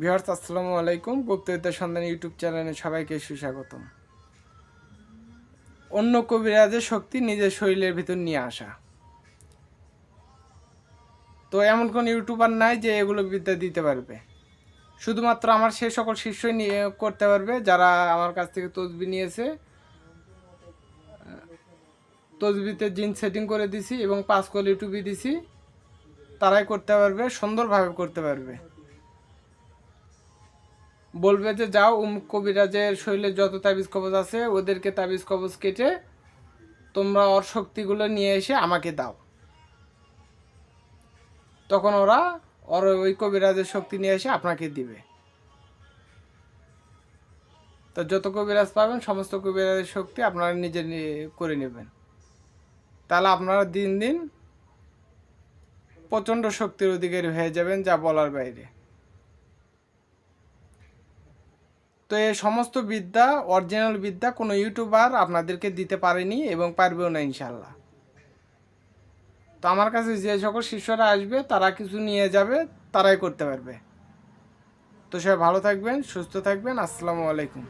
Viewers, আসসালামু আলাইকুম। গুপ্তবিদ্যা সন্ধান ইউটিউব চ্যানেলে সবাইকে সুস্বাগতম। অন্য কবিরাজের শক্তি নিজের শরীরের ভিতর নিয়ে আসা। তো এমন কোন ইউটিউবার নাই যে এগুলো বিদ্যা দিতে পারবে। শুধুমাত্র আমার সে সকল শিষ্যই নিয়ে করতে পারবে, যারা আমার কাছ থেকে তসবি নিয়েছে। তসবিতে জিন সেটিং করে দিছি এবং পাঁচ কল ইউটিউবে দিছি, তারাই করতে পারবে, সুন্দরভাবে করতে পারবে। বলবে যে, যাও উম কবিরাজের শরীরে যত তাবিজ কবজ আছে, ওদেরকে তাবিজ কবজ কেটে তোমরা ওর শক্তিগুলো নিয়ে এসে আমাকে দাও। তখন ওরা ওর ওই কবিরাজের শক্তি নিয়ে এসে আপনাকে দিবে। তো যত কবিরাজ পাবেন, সমস্ত কবিরাজের শক্তি আপনারা নিজে করে নেবেন। তাহলে আপনারা দিন দিন প্রচণ্ড শক্তির অধিকারী হয়ে যাবেন যা বলার বাইরে। তো এই সমস্ত বিদ্যা অরিজিনাল বিদ্যা কোনো ইউটিউবার আপনাদেরকে দিতে পারেনি এবং পারবেও না ইনশাল্লাহ তো আমার কাছে যে সকল শিষ্যরা আসবে, তারা কিছু নিয়ে যাবে, তারাই করতে পারবে। তো সবাই ভালো থাকবেন, সুস্থ থাকবেন, আসসালামু আলাইকুম।